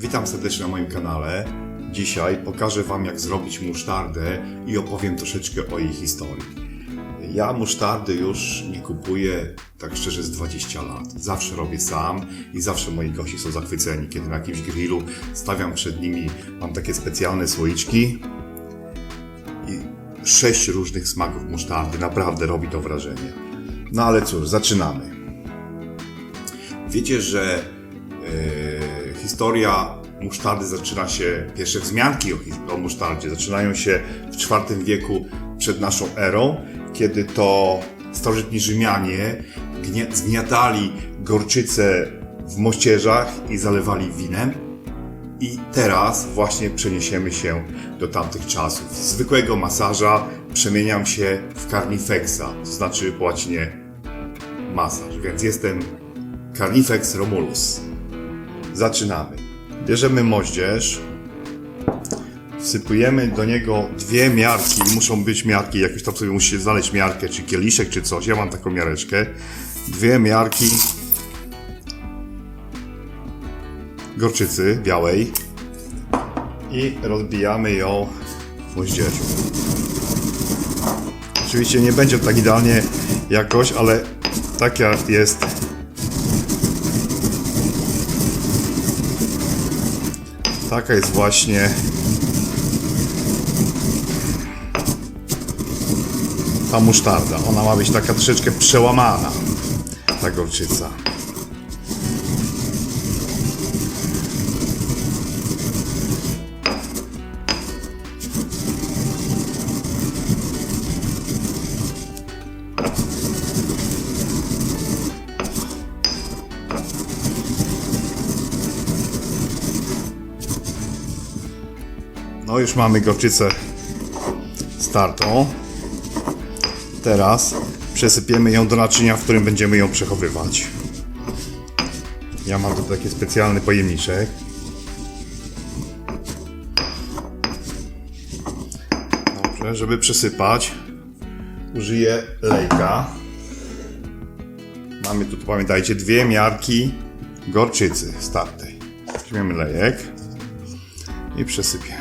Witam serdecznie na moim kanale. Dzisiaj pokażę Wam, jak zrobić musztardę i opowiem troszeczkę o jej historii. Ja musztardy już nie kupuję, tak szczerze, z 20 lat. Zawsze robię sam i zawsze moi gości są zachwyceni, kiedy na jakimś grillu stawiam przed nimi, mam takie specjalne słoiczki i sześć różnych smaków musztardy. Naprawdę robi to wrażenie. No ale cóż, zaczynamy. Wiecie, że e, historia musztardy zaczyna się, pierwsze wzmianki o, o musztardzie zaczynają się w IV wieku przed naszą erą, kiedy to starożytni Rzymianie zgniatali gorczycę w mościerzach i zalewali winem. I teraz właśnie przeniesiemy się do tamtych czasów. Z zwykłego masaża przemieniam się w carnifexa, to znaczy po łacinie masaż, więc jestem Carnifex Romulus. Zaczynamy. Bierzemy moździerz, wsypujemy do niego dwie miarki, muszą być miarki, jakoś tam sobie musicie znaleźć miarkę, czy kieliszek, czy coś, ja mam taką miareczkę. Dwie miarki gorczycy białej i rozbijamy ją w moździerzu. Oczywiście nie będzie tak idealnie jakoś, ale taka jest Taka jest właśnie ta musztarda. Ona ma być taka troszeczkę przełamana, ta gorczyca. Już mamy gorczycę startą. Teraz przesypiemy ją do naczynia, w którym będziemy ją przechowywać. Ja mam tu taki specjalny pojemniczek. Dobrze, żeby przesypać użyję lejka. Mamy tu, pamiętajcie, dwie miarki gorczycy startej. Weźmiemy lejek i przesypiemy.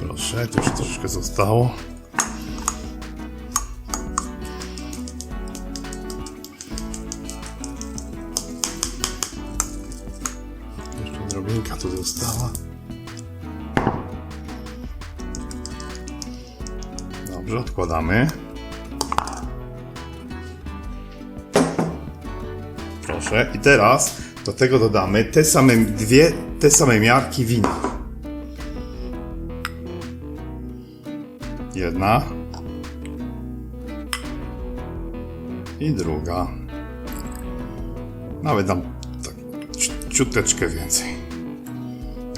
Proszę, tu już troszeczkę zostało. Jeszcze drobinka tu została. Dobrze, odkładamy. Proszę. I teraz do tego dodamy te same dwie, te same miarki wina. Jedna. I druga. Nawet dam tak ci- ciuteczkę więcej.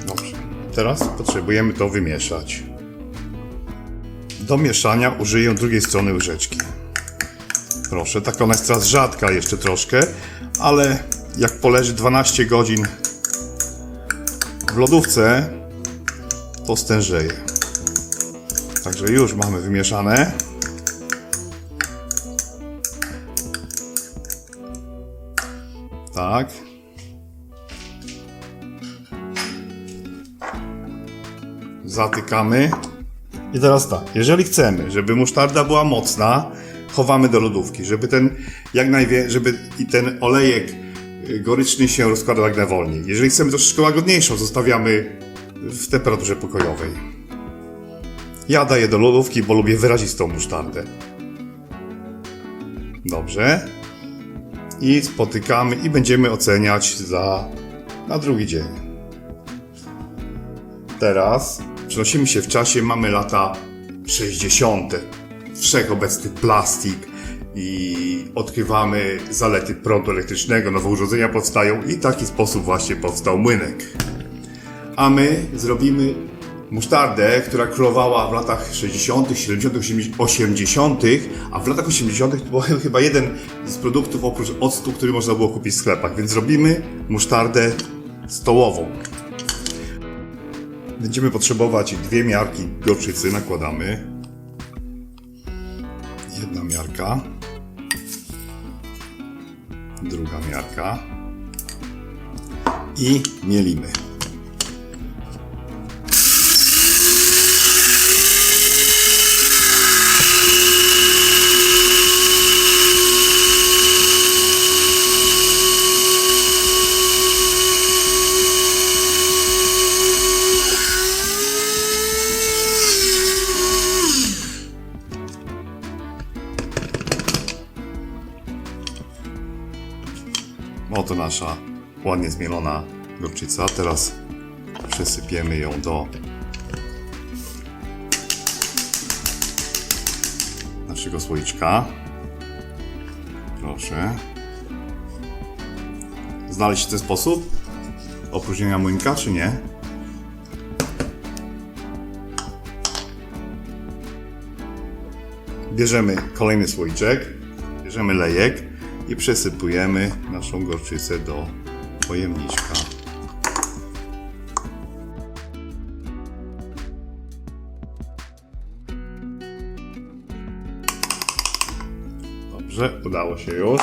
Dobrze. Teraz potrzebujemy to wymieszać. Do mieszania użyję drugiej strony łyżeczki. Proszę, tak ona jest teraz rzadka jeszcze troszkę, ale jak poleży 12 godzin w lodówce, to stężeje. Także już mamy wymieszane. Tak. Zatykamy. I teraz tak, jeżeli chcemy, żeby musztarda była mocna, chowamy do lodówki, żeby ten jak najwie, żeby i ten olejek y, goryczny się rozkładał jak najwolniej. Jeżeli chcemy troszeczkę łagodniejszą, zostawiamy w temperaturze pokojowej. Ja daję do lodówki, bo lubię wyrazistą musztardę. Dobrze. I spotykamy i będziemy oceniać za na drugi dzień. Teraz przenosimy się w czasie, mamy lata 60. Wszechobecny plastik i odkrywamy zalety prądu elektrycznego, nowe urządzenia powstają i w taki sposób właśnie powstał młynek. A my zrobimy musztardę, która królowała w latach 60., 70., 80., a w latach 80. to był chyba jeden z produktów oprócz octu, który można było kupić w sklepach, więc zrobimy musztardę stołową. Będziemy potrzebować dwie miarki gorczycy, nakładamy. Jedna miarka. Druga miarka. I mielimy. Ładnie zmielona gorczyca. Teraz przesypiemy ją do naszego słoiczka. Proszę. Znaleźć ten sposób opróżnienia młynka, czy nie? Bierzemy kolejny słoiczek, bierzemy lejek i przesypujemy naszą gorczycę do pojemniczka. Dobrze, udało się już.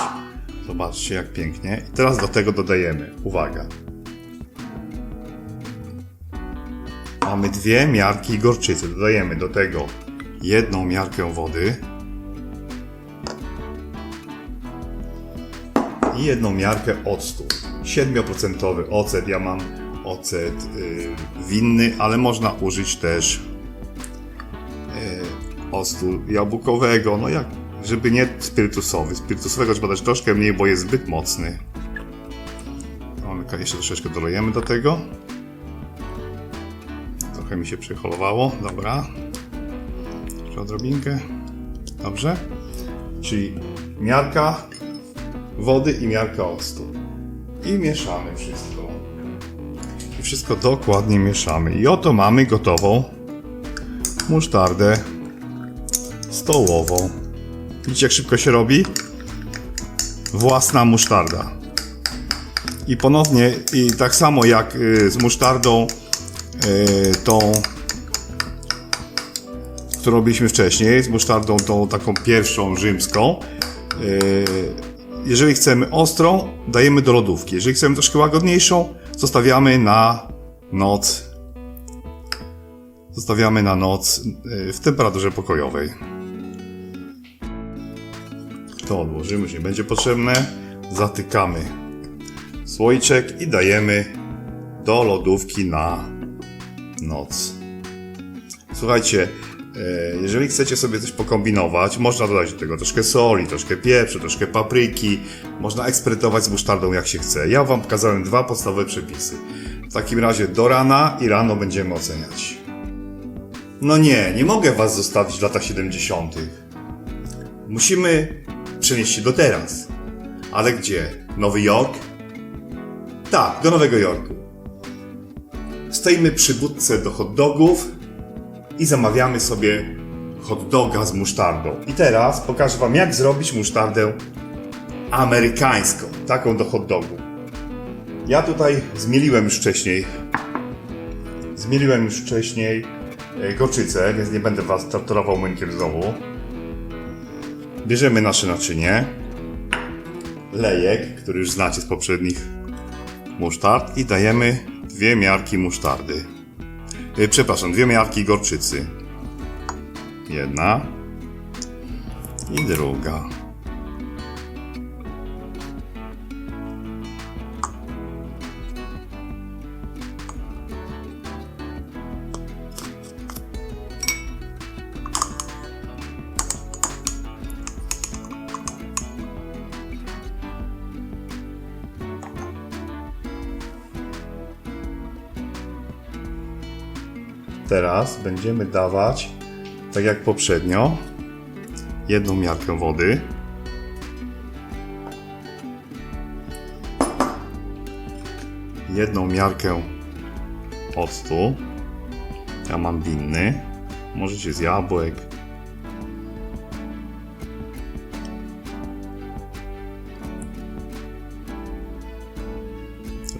Zobaczcie jak pięknie. I teraz do tego dodajemy, uwaga. Mamy dwie miarki gorczycy. Dodajemy do tego jedną miarkę wody. i jedną miarkę octu. 7% ocet, ja mam ocet y, winny, ale można użyć też y, octu jabłkowego, no jak, żeby nie spirytusowy. Spirytusowego trzeba dać troszkę mniej, bo jest zbyt mocny. Mamy jeszcze troszeczkę dolejemy do tego. Trochę mi się przeholowało, dobra. Jeszcze odrobinkę. Dobrze. Czyli miarka wody i miarka octu. I mieszamy wszystko. I wszystko dokładnie mieszamy. I oto mamy gotową musztardę stołową. Widzicie jak szybko się robi? Własna musztarda. I ponownie, i tak samo jak y, z musztardą y, tą, którą robiliśmy wcześniej, z musztardą tą taką pierwszą rzymską, y, jeżeli chcemy ostrą, dajemy do lodówki. Jeżeli chcemy troszkę łagodniejszą, zostawiamy na noc. Zostawiamy na noc y, w temperaturze pokojowej. To odłożymy, już nie będzie potrzebne. Zatykamy słoiczek i dajemy do lodówki na noc. Słuchajcie, Jeżeli chcecie sobie coś pokombinować, można dodać do tego troszkę soli, troszkę pieprzu, troszkę papryki. Można eksperymentować z musztardą jak się chce. Ja Wam pokazałem dwa podstawowe przepisy. W takim razie do rana i rano będziemy oceniać. No nie, nie mogę Was zostawić w latach 70. Musimy przenieść się do teraz. Ale gdzie? Nowy Jork? Tak, do Nowego Jorku. Stoimy przy budce do hot dogów i zamawiamy sobie hot doga z musztardą. I teraz pokażę Wam, jak zrobić musztardę amerykańską, taką do hot dogu. Ja tutaj zmieliłem już wcześniej, zmieliłem już wcześniej e, gorczycę, więc nie będę Was torturował młynkiem znowu. Bierzemy nasze naczynie, lejek, który już znacie z poprzednich musztard i dajemy dwie miarki musztardy. Y, Przepraszam, dwie miarki gorczycy. Jedna i druga. Teraz będziemy dawać, tak jak poprzednio, jedną miarkę wody. Jedną miarkę octu. Ja mam winny. Możecie z jabłek.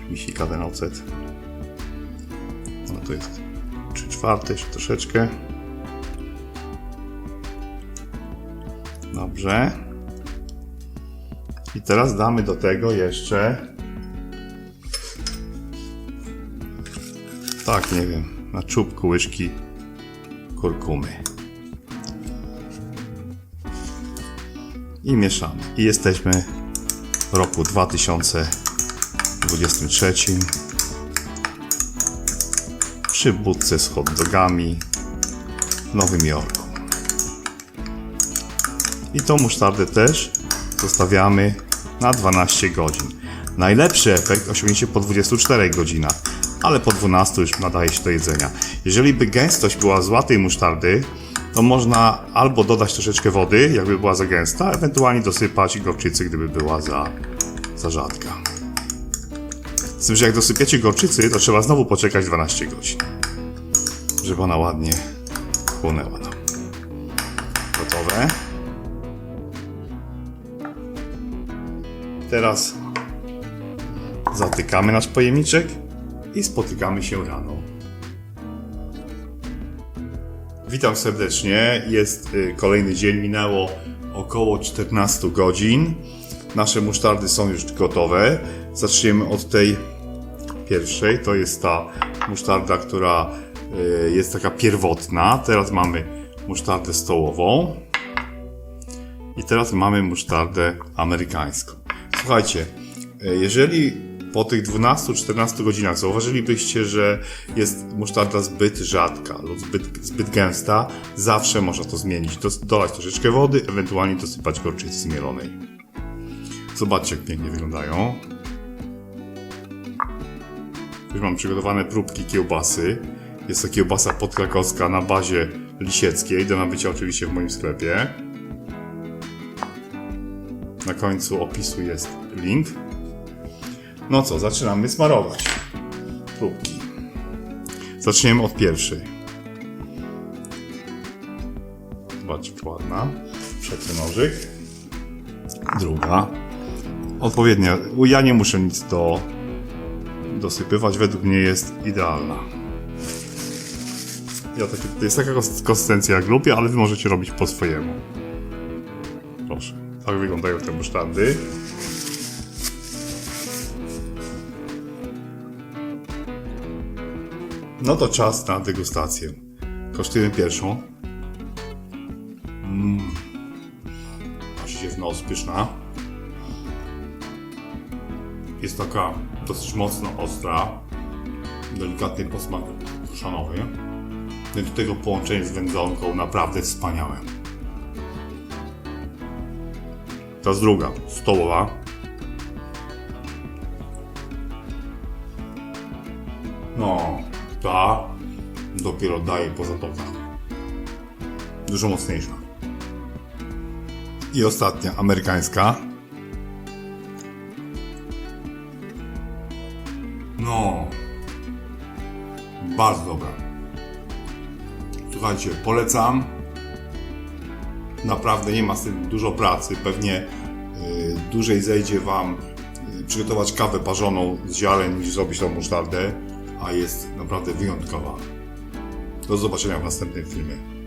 Mi sika ten ocet. No to jest 3 czwarte, jeszcze troszeczkę. Dobrze. I teraz damy do tego jeszcze. Tak, nie wiem, na czubku łyżki kurkumy. I mieszamy. I jesteśmy w roku 2023 przy budce z hot dogami w Nowym Jorku. I tą musztardę też zostawiamy na 12 godzin. Najlepszy efekt osiągniecie po 24 godzinach, ale po 12 już nadaje się do jedzenia. Jeżeli by gęstość była zła tej musztardy, to można albo dodać troszeczkę wody, jakby była za gęsta, ewentualnie dosypać gorczycy, gdyby była za, za rzadka. Z tym, że jak dosypiecie gorczycy, to trzeba znowu poczekać 12 godzin, żeby ona ładnie chłonęła nam. Gotowe. Teraz zatykamy nasz pojemniczek i spotykamy się rano. Witam serdecznie. Jest y, kolejny dzień, minęło około 14 godzin. Nasze musztardy są już gotowe. Zaczniemy od tej pierwszej. To jest ta musztarda, która y, jest taka pierwotna. Teraz mamy musztardę stołową. I teraz mamy musztardę amerykańską. Słuchajcie, e, jeżeli po tych 12-14 godzinach zauważylibyście, że jest musztarda zbyt rzadka lub zbyt, zbyt gęsta, zawsze można to zmienić. Dolać troszeczkę wody, ewentualnie dosypać gorczycy mielonej. Zobaczcie, jak pięknie wyglądają. Już mam przygotowane próbki kiełbasy. Jest to kiełbasa podkrakowska na bazie lisieckiej, do nabycia oczywiście w moim sklepie. Na końcu opisu jest link. No co, zaczynamy smarować próbki. Zaczniemy od pierwszej. Zobaczcie, jak ładna. Trzeci nożyk. Druga. Odpowiednia. Ja nie muszę nic do, dosypywać. Według mnie jest idealna. Ja takie, to jest taka kons- konsystencja jak lubię, ale wy możecie robić po swojemu. Proszę. Tak wyglądają te musztardy. No to czas na degustację. Kosztujemy pierwszą. Mmm. Aż się w nos pyszna. Jest taka dosyć mocno ostra. Delikatny posmak chrzanowy. No i do tego połączenie z wędzonką naprawdę wspaniałe. Teraz druga, stołowa. No, ta dopiero daje poza tokach. Dużo mocniejsza. I ostatnia, amerykańska. No, bardzo dobra. Słuchajcie, polecam. Naprawdę nie ma z tym dużo pracy. Pewnie y, dłużej zejdzie Wam y, przygotować kawę parzoną z ziaren niż zrobić tą musztardę, a jest naprawdę wyjątkowa. Do zobaczenia w następnym filmie.